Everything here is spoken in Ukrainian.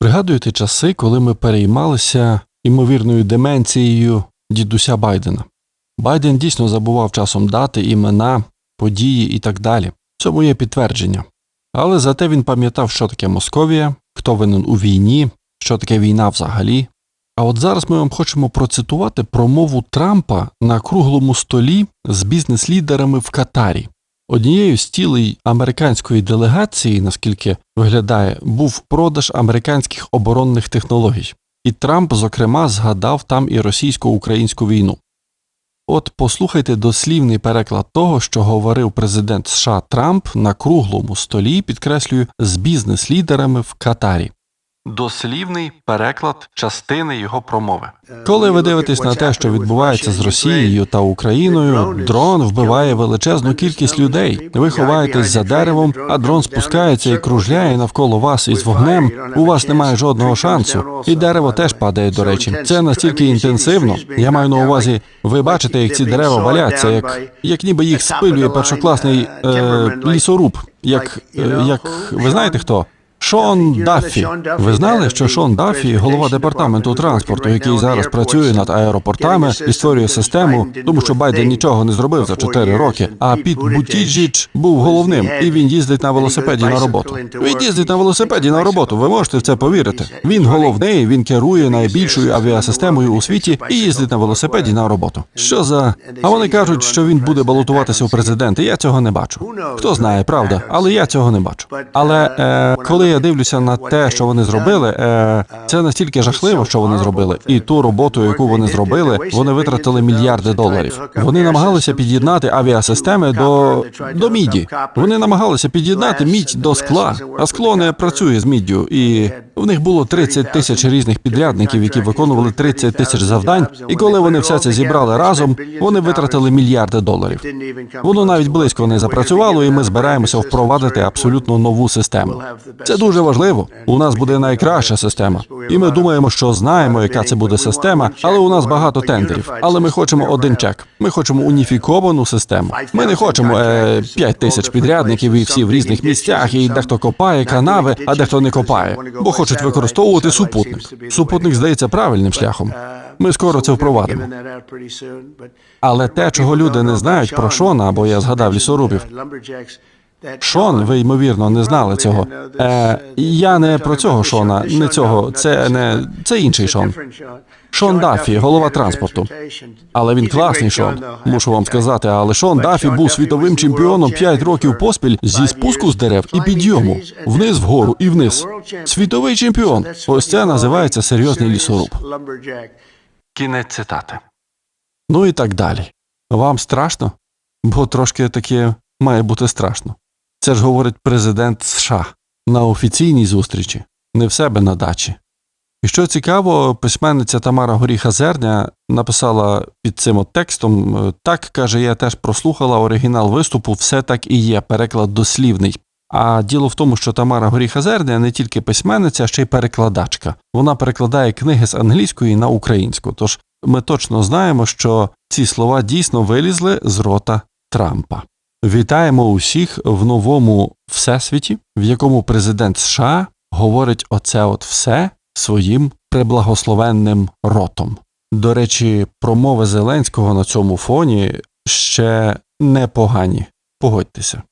Пригадуєте часи, коли ми переймалися імовірною деменцією дідуся Байдена. Байден дійсно забував часом дати, імена, події і так далі. Цьому є підтвердження. Але зате він пам'ятав, що таке Московія, хто винен у війні, що таке війна взагалі. А от зараз ми вам хочемо процитувати промову Трампа на круглому столі з бізнес-лідерами в Катарі. Однією з цілей американської делегації, наскільки виглядає, був продаж американських оборонних технологій. І Трамп, зокрема, згадав там і російсько-українську війну. От послухайте дослівний переклад того, що говорив президент США Трамп на круглому столі, підкреслюю, з бізнес-лідерами в Катарі. Дослівний переклад частини його промови. Коли ви дивитесь на те, що відбувається з Росією та Україною, дрон вбиває величезну кількість людей. Ви ховаєтесь за деревом, а дрон спускається і кружляє навколо вас із вогнем. У вас немає жодного шансу, і дерево теж падає. До речі, це настільки інтенсивно. Я маю на увазі, ви бачите, як ці дерева валяться, як, як ніби їх спилює першокласний е, лісоруб. Як, е, як ви знаєте хто? Шон Даффі. Ви знали, що Шон Даффі, голова департаменту транспорту, який зараз працює над аеропортами і створює систему, тому що Байден нічого не зробив за 4 роки. А Піт Бутіджіч був головним, і він їздить на велосипеді на роботу. Він їздить на велосипеді на роботу. Ви можете в це повірити. Він головний, він керує найбільшою авіасистемою у світі і їздить на велосипеді на роботу. Що за а вони кажуть, що він буде балотуватися у президенти. Я цього не бачу. Хто знає, правда, але я цього не бачу. Але е, коли я дивлюся на те, що вони зробили, е, це настільки жахливо, що вони зробили, і ту роботу, яку вони зробили, вони витратили мільярди доларів. Вони намагалися під'єднати авіасистеми до, до міді. Вони намагалися під'єднати мідь до скла, а скло не працює з міддю. І в них було 30 тисяч різних підрядників, які виконували 30 тисяч завдань. І коли вони все це зібрали разом, вони витратили мільярди доларів. Воно навіть близько не запрацювало, і ми збираємося впровадити абсолютно нову систему. Це дуже важливо. У нас буде найкраща система, і ми думаємо, що знаємо, яка це буде система, але у нас багато тендерів. Але ми хочемо один чек. Ми хочемо уніфіковану систему. Ми не хочемо е, 5 тисяч підрядників і всі в різних місцях, і дехто копає канави, а дехто не копає, бо хочуть використовувати супутник. Супутник здається правильним шляхом. Ми скоро це впровадимо. Але те, чого люди не знають про Шона, або я згадав лісорубів. Шон, ви ймовірно не знали цього. Е, я не про цього Шона, не цього. Це не це інший Шон. Шон Даффі, голова транспорту. Але він класний Шон. Мушу вам сказати, але Шон Даффі був світовим чемпіоном 5 років поспіль зі спуску з дерев і підйому, вниз вгору і вниз. Світовий чемпіон. Ось це називається серйозний лісоруб. Кінець цитати. Ну і так далі. Вам страшно? Бо трошки таке має бути страшно. Це ж говорить президент США на офіційній зустрічі, не в себе на дачі. І що цікаво, письменниця Тамара Горіха Зерня написала під цим от текстом е, так, каже, я теж прослухала оригінал виступу, все так і є, переклад дослівний. А діло в тому, що Тамара Горіха Зерня не тільки письменниця, а ще й перекладачка. Вона перекладає книги з англійської на українську. Тож ми точно знаємо, що ці слова дійсно вилізли з рота Трампа. Вітаємо усіх в новому всесвіті, в якому президент США говорить оце от все своїм приблагословенним ротом. До речі, промови Зеленського на цьому фоні ще непогані. Погодьтеся.